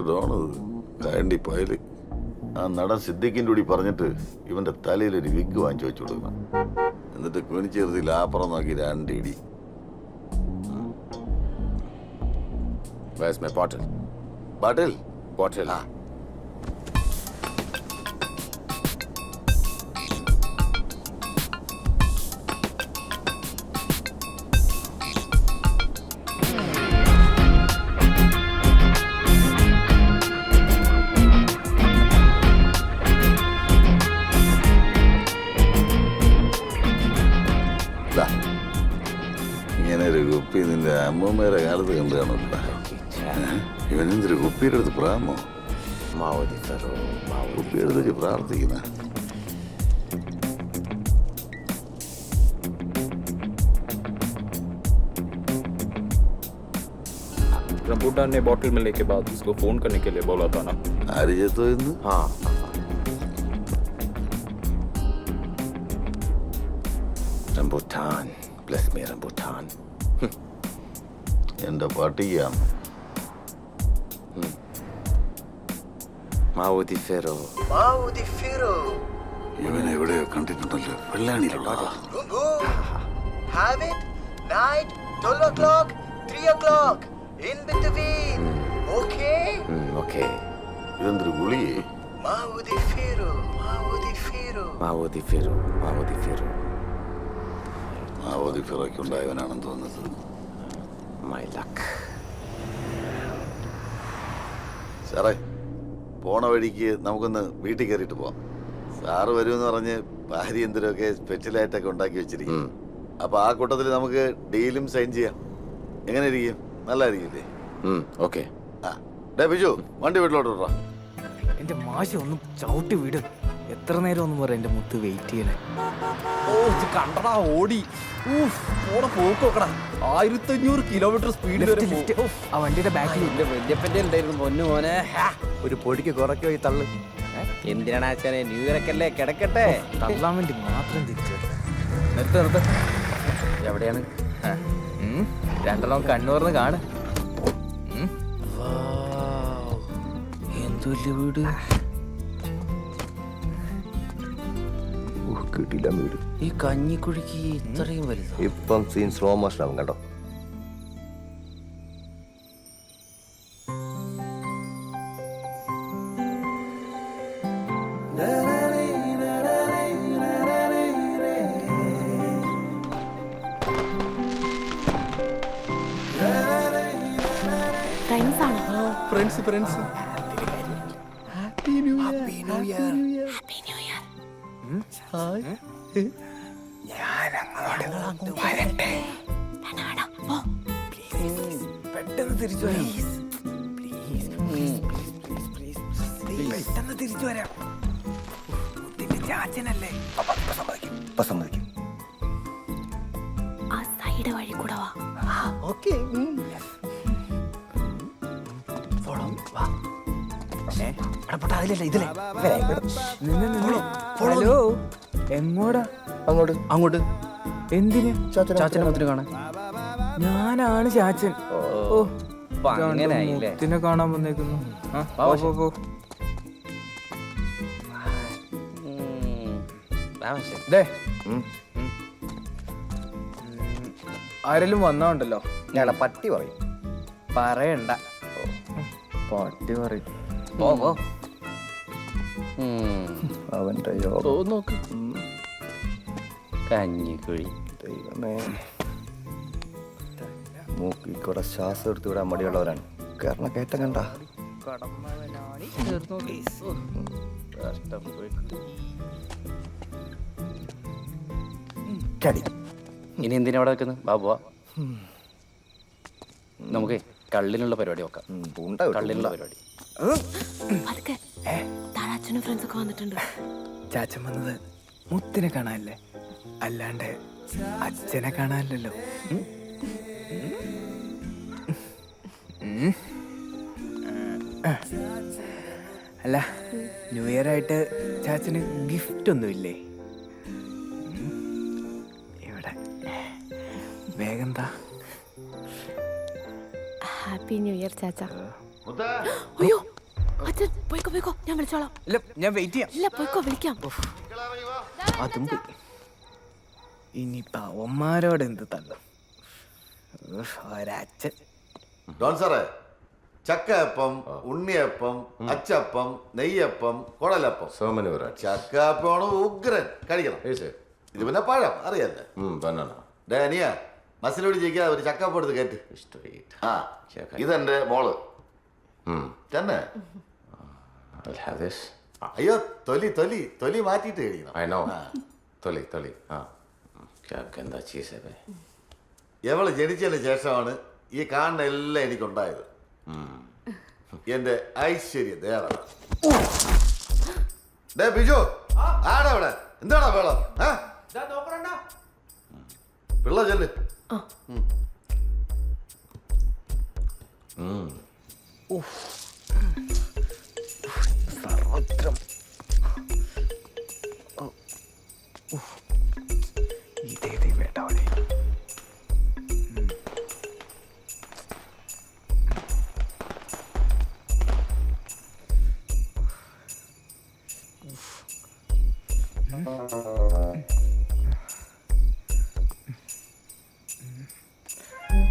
ഇവിടുത്തെ കയണ്ടി പോയാൽ. ആ നടൻ സിദ്ദിഖിന്റെ കൂടി പറഞ്ഞിട്ട് ഇവന്റെ തലയിൽ ഒരു വിഗ് വാങ്ങിച്ചു വെച്ചു കൊടുക്കണം. എന്നിട്ട് കുനിച്ചേർത്തി ലാപ്പുറം നോക്കി രണ്ടിടി പാട്ടിൽ പാട്ടിൽ പാട്ടിൽ ബാട്ടിൽ ഇങ്ങനെ ഒരു കുപ്പി നിന്റെ അമ്മൂമ്മയുടെ കാലത്ത് കണ്ടു കാണൂട്ടാ ഇവനെന്തൊരു കുപ്പിയുടെ അടുത്ത് പ്രാമോ Mao di Ferro. Mao di കുപ്പി എടുത്ത് പ്രാർത്ഥിക്കുന്ന रंबूटान ने बॉटल मिलने के बाद उसको फोन करने के लिए बोला था ना ആര് ചേത്തോ ഇന്ന് हाँ Rambutan. Bless me, Rambutan. എന്റെ പട്ടിയാണ് Mao di Ferro. Mao di Firo. ഇവൻ എവിടെയോ കണ്ടിട്ടുണ്ടല്ലോ വെള്ളാണിയിലുള്ള Boom boom. Have it. Night, 12 o'clock, 3 o'clock. In between. Okay? Hmm, okay. ഇതെന്തൊരു ഗുളിയെ Mao di Firo. Mao di Firo. Mao di അവധി ഫിറയ്ക്കുണ്ടായവനാണെന്ന് തോന്നുന്നത്. മൈ ലക്ക് സാറേ പോണ വഴിക്ക് നമുക്കൊന്ന് വീട്ടിൽ കയറിയിട്ട് പോവാം. സാറ് വരുമെന്ന് പറഞ്ഞ് ഭാര്യ എന്തിനൊക്കെ സ്പെഷ്യലായിട്ടൊക്കെ ഉണ്ടാക്കി വെച്ചിരിക്കും അപ്പൊ ആ കൂട്ടത്തിൽ നമുക്ക് ഡീലും സൈൻ ചെയ്യാം. എങ്ങനെ ഇരിക്കും നല്ലതായിരിക്കില്ലേ ഓക്കെ. ആ ഡേ ബിജു വണ്ടി വീട്ടിലോട്ട് വിടാം എന്റെ മാഷ ഒന്നും ചവിട്ടി വിട്. എത്ര നേരം ഒന്നും പറയാം എന്റെ മുത്ത് വെയിറ്റ് ചെയ്യണേ? ഓ ഇത് കണ്ടടാ ഓടി. ഓടെ പോക്കോക്കടാ ആയിരത്തി അഞ്ഞൂറ് കിലോമീറ്റർ സ്പീഡിൽ ആ വണ്ടിയുടെ ബാക്കിൽ എന്റെ വല്യപ്പന്റെ ഉണ്ടായിരുന്നു പൊന്നു മോനെ? ഒരു പൊടിക്ക് കുറയ്ക്കോ ഈ തള്ളു? എന്തിനാണ് ആച്ചാനെ ന്യൂ ഇയർക്കല്ലേ കിടക്കട്ടെ? തള്ളാൻ വേണ്ടി മാത്രം തിരിച്ചു നിർത്ത് നിർത്ത്. എവിടെയാണ്? രണ്ടെണ്ണം കണ്ണൂർന്ന് കാണ്. എന്തു വലിയ വീട്? കിട്ടില്ല വീട് ഈ കഞ്ഞിക്കുഴിക്ക് ഇത്രയും വലുത്? ഇപ്പം സീൻ സ്ലോ മോഷൻ ആവും കേട്ടോ. Friends friends happy new year happy new year പെട്ടെന്ന് തിരിച്ചു വരാം പെട്ടെന്ന് തിരിച്ചു വരാം ചാച്ചനല്ലേ ഇപ്പൊ സമ്മതിക്കും ഹലോ എങ്ങോടാ? അങ്ങോട്ട്. അങ്ങോട്ട്. എന്തിന്? ചാച്ചനെ മുത്തിന് കാണാൻ. ഞാനാണ് ചാച്ചൻ. ഓ? മുത്തിനെ കാണാൻ വന്നേക്കുന്നു. ആരെങ്കിലും വന്നോണ്ടല്ലോ ഞങ്ങളെ പട്ടി പറയും. പറയണ്ട. പട്ടി പറയും. അവന്റെ യോഗം നോക്ക്. കഞ്ഞിക്കുഴി ദൈവമേ. മൂക്കിൽ കൂടെ ശ്വാസം എടുത്ത് വിടാൻ മടിയുള്ളവരാണ്. കാരണം കയറ്റം കണ്ട. ഇനി എന്തിനാ അവിടെ വെക്കുന്നത് ബാബു നമുക്കേ കള്ളിനുള്ള പരിപാടി നോക്കാം. കള്ളിനുള്ള പരിപാടി. പതുക്കെ. താഴെ അച്ഛനും ഫ്രണ്ട്സ് ഒക്കെ വന്നിട്ടുണ്ട്. ചാച്ചൻ വന്നത് മുത്തിനെ കാണാനല്ലേ? അല്ലാണ്ട് അച്ഛനെ കാണാനല്ലോ. അല്ല ന്യൂ ഇയർ ആയിട്ട് ചാച്ചന് ഗിഫ്റ്റ് ഒന്നുമില്ലേ. ഇവിടെ. വേഗം താ. ഹാപ്പി ന്യൂ ഇയർ ചാച്ച. അയ്യോ അച്ഛൻ പോയിക്കോ പോയിക്കോ. ഞാൻ വിളിച്ചോളാം. ഇല്ല ഞാൻ വെയിറ്റ് ചെയ്യാം. ഇല്ല പോയിക്കോ വിളിക്കാം. അതും പോയി ഇനിയിപ്പ അവന്മാരോട് എന്ത് തള്ളും? ഉഫ്, ഒരച്ഛൻ. ഡോൺ സാറേ ചക്കയപ്പം ഉണ്ണിയപ്പം അച്ചപ്പം നെയ്യപ്പം കുടലപ്പം. varieties. ചക്കയപ്പമാണ് ഉഗ്രൻ. കഴിക്കണം? ഇത് പിന്നെ പഴം അറിയാല്ലേ. ഡേ അനിയ മസിലോട് ജയിക്കാതെ ഒരു ചക്കപ്പം എടുത്ത് കയറ്റ്. ഇതെന്റെ മോൾ. തന്നെ? I'll have this. അയ്യോ തൊലി തൊലി തൊലി മാറ്റിയിട്ട് കഴിയണം തൊലി തൊലി. ആ. ക്യാ എവൾ ജനിച്ചതിന് ശേഷമാണ് ഈ കാണുന്ന എല്ലാം എനിക്കുണ്ടായത്. എന്റെ ഐശ്വര്യ ദേവത. ബിജു. ആടാ അവിടെ എന്താടാ വെള്ളം പിള്ള ചെല്ല്. ഉഫ്.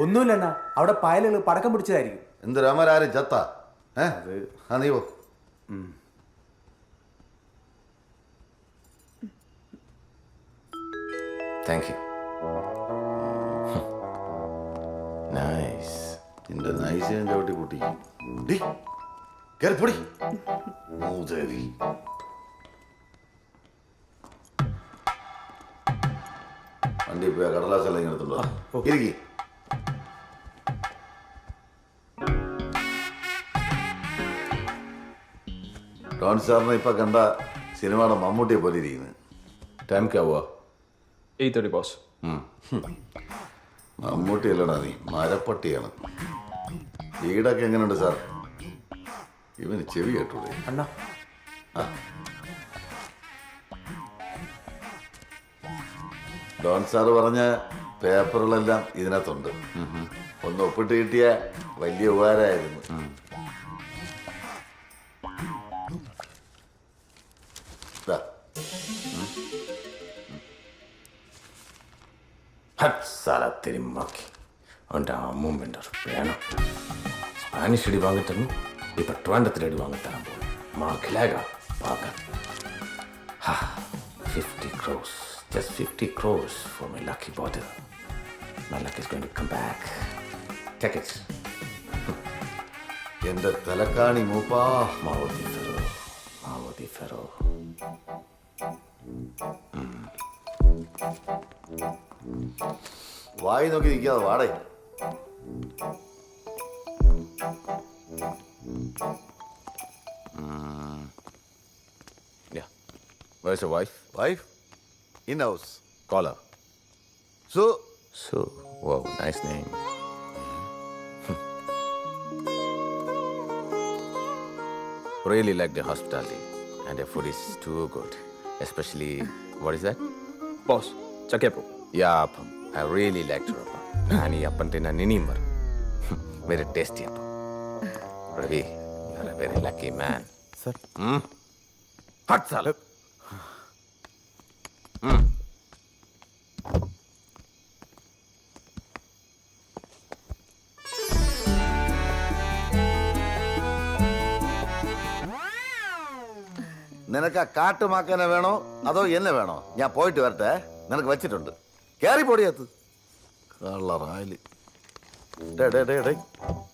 ഒന്നുമില്ലണ്ണ. അവിടെ പായലുകൾ പടക്കം പിടിച്ചതായിരിക്കും. എന്ത് രാമരാരും ചത്ത? ഏ? ആ നീ പോ. Thank nice nice. നിന്റെ നൈസിനെ ചവിട്ടി കൂട്ടി ഡി കയറി പൊടി. മൂദേവി കടലാസെല്ലാം ഇങ്ങനെ എടുത്തുണ്ടോ ഇരിക്കി. ഡോൺ സാറിനെ ഇപ്പൊ കണ്ട സിനിമയുടെ മമ്മൂട്ടിയെ പോലെ ഇരിക്കുന്നത് ടൈം കാവുക എയ്റ്റ് ബോസ് മമ്മൂട്ടി അല്ലടാ നീ മരപ്പട്ടിയാണ്. വീടൊക്കെ എങ്ങനെയുണ്ട് സാർ? ഇവന് ചെവി കേട്ടോ അണ്ണ. ഡോൺ സാറ് പറഞ്ഞ പേപ്പറുകളെല്ലാം ഇതിനകത്തുണ്ട്. ഒന്ന് ഒപ്പിട്ട് കിട്ടിയ വലിയ ഉപകാരമായിരുന്നു. ദാ, ഹട്ട് സാല തെരി മാക്കി അവന്റെ അമ്മൂമ്മന്റെ ഒരു പേണം. സ്പാനിഷ് അടി വാങ്ങിത്തന്നു ഇപ്പൊ ട്രിവാൻഡത്തിൽ അടി വാങ്ങിത്തരാൻ പോകും മാക്കിലാക പാക്കാൻ fifty crores Just 50 crores for my lucky bottle. My luck is going to come back. Take it. எந்த தலக்காணி மூப்பா மாவதி ஃபெரோ மாவதி ஃபெரோ வாய் நோக்கி நிற்காத வாடகை Yeah. Where's your wife? Wife? In house caller so so oh nice name really like the hospitality and the food is too good. Especially, what is that? Boss, chakapu. Yeah, appam. I really liked your appam. Nani appam tina ninimar. Very tasty appam. Ravi, you are a very lucky man. Sir. Hmm? Hot salad. നിനക്ക് കാട്ടുമാക്കനെ വേണോ? അതോ എന്നെ വേണോ? ഞാൻ പോയിട്ട് വരട്ടെ. നിനക്ക് വെച്ചിട്ടുണ്ട്. കയറി പൊടിയത്ത്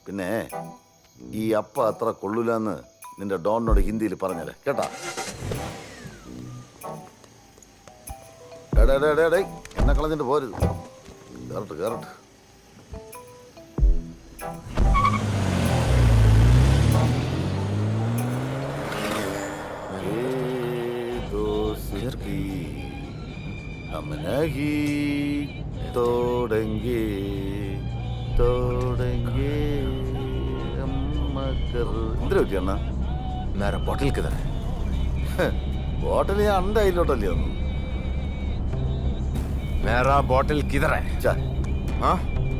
പിന്നെ ഈ അപ്പ അത്ര കൊള്ളൂലെന്ന് നിന്റെ ഡോണിനോട് ഹിന്ദിയിൽ പറഞ്ഞല്ലേ കേട്ടാ? ഡേ എന്നെ കളഞ്ഞിട്ട് പോരുത്. കയറട്ട് കയറട്ട് എന്തിനാ പറ്റി അണ്ണ നേരെ ബോട്ടിലേക്ക് തന്നെ ബോട്ടിൽ ഞാൻ അണ്ട കയ്യിലോട്ടല്ലേ ഒന്നും നേരെ ബോട്ടിൽ കിതറേ ആ?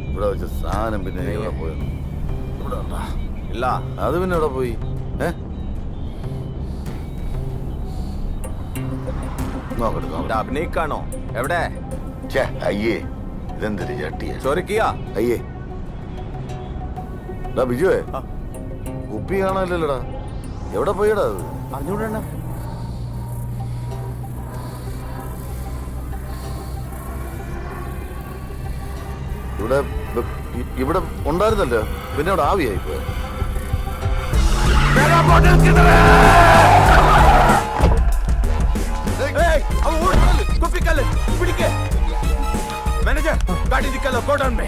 ഇവിടെ വെച്ച സാധനം പിന്നെ ഇവിടെ പോയി? ഇവിടെ ഉണ്ടാ? ഇല്ല. അത് പിന്നെ ഇവിടെ പോയി? ഏ? നോക്കട്ടെ അഭിനയിക്കാണോ? എവിടെ? അയ്യേ ഇതെന്തൊരു ചട്ടിയ? ചോരക്കിയ അയ്യേ. ബിജുവേ. കുപ്പി കാണാനില്ലല്ലോടാ. എവിടെ പോയിടാ അത്? അറിഞ്ഞൂടണ്ണ ഇവിടെ ഇവിടെ ഉണ്ടായിരുന്നല്ലോ. പിന്നെ ഇവിടെ ആവിയായി പോയത് മാനേജർ ഗാഡി നിൽക്കല്ലോ ഗോഡൗൺ മേ.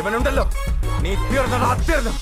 ഇവനുണ്ടല്ലോ. നീ തീർന്നടാ തീർന്നു.